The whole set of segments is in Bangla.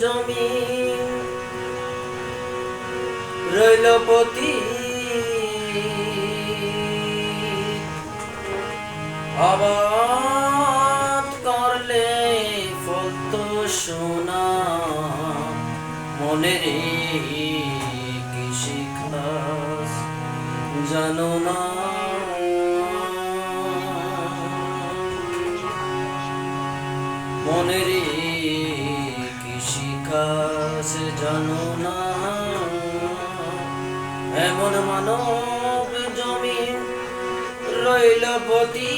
জমি। রইল পতি। আবাদ করলে ফল তো সোনা। মনে রে কৃষি খাস জানো না। মনে কৃষি জানো না। এমন মানব জমি রইল পতি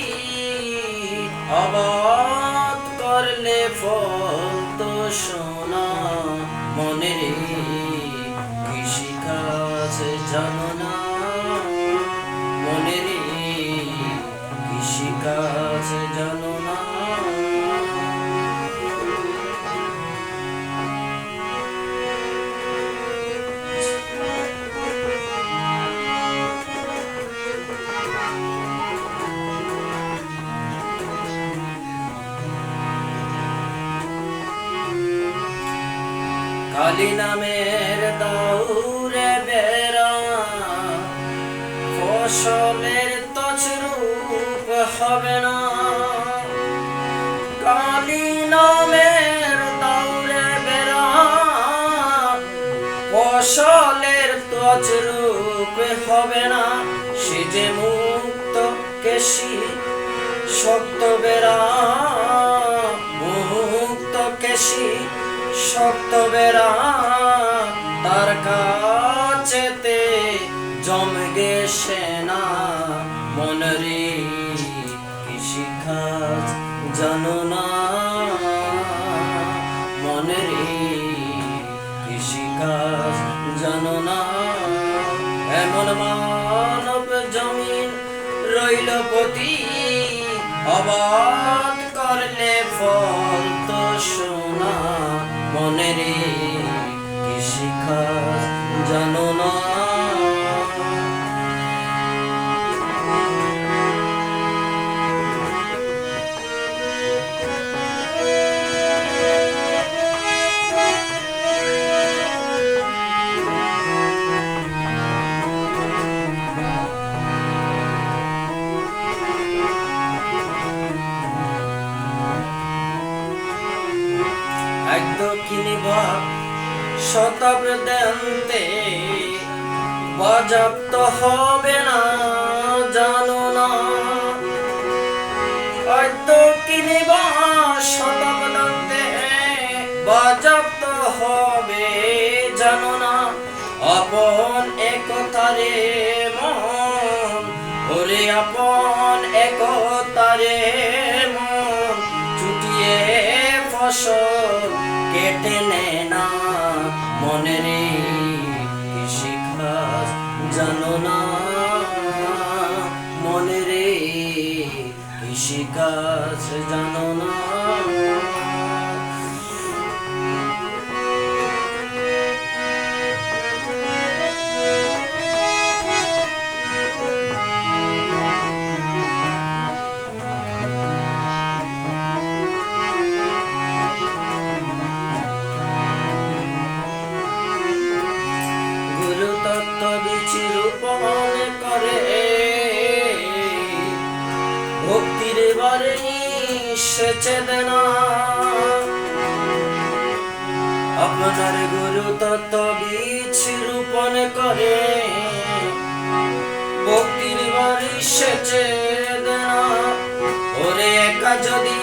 আবাদ করলে ফল তো সোনা। কালী নামের দাউরে বেড়া। ফসলের তছরূপ হবে না। কালী নামের দাউরে বেড়া। ফসলের তছরূপ হবে না। সে যে মুক্ত কেশি শক্ত বেড়া। শক্ত বেড়া তার কাছেতে জমগে সেনা। মনরে কৃষি কাজ জানো না? মনরে কৃষি কাজ জানো না? এমন মানব জমিন রইল পতি। আবাদ করলে ফল তো সোনা। মনে শতাব্দান্তে বাজাপ্ত হবে না, জানো না। এক দক্ষিণী বা শতাব্দান্তে বাজাপ্ত হবে, জানো না। আপন একতারে মন, ওরে আপন একতারে মন, চুটিয়ে ফসল কেটে নে না। মনে রে খাস জানো না। মনে রে কৃষি কাজ জানো না। তত্ত্ব বিচি রূপণ করে। ভক্তির বারে সেচে দেনা আপনার গুরু তত্ত্ব বীজ রূপণ করে। ভক্তির সেচে ওরে একা যদি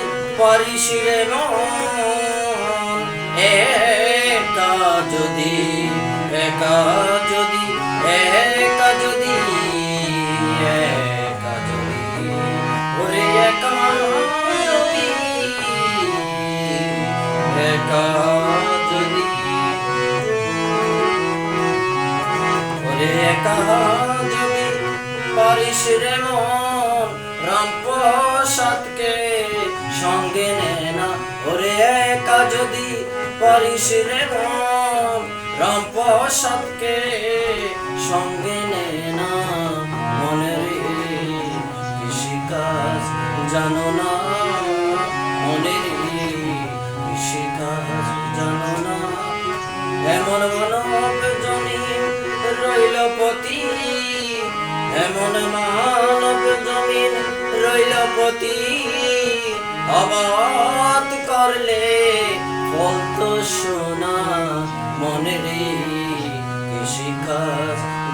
যদি, একা যদি একা যদি একা যদি, ওরে একা যদি একা যদি। ওরে একা যদি, পারিস রে মন রাম প্রসাদকে সঙ্গে নে না। ওরে একা যদি সঙ্গে নেয় না মনের কৃষিকাজ জানো না, মনের কৃষিকাজ জানো না। এমন মানব জনি রইল পতি, এমন মানব জমিন রইল পতি। অবাত করলে ফল তো সোনা, মনের কৃষিকাজ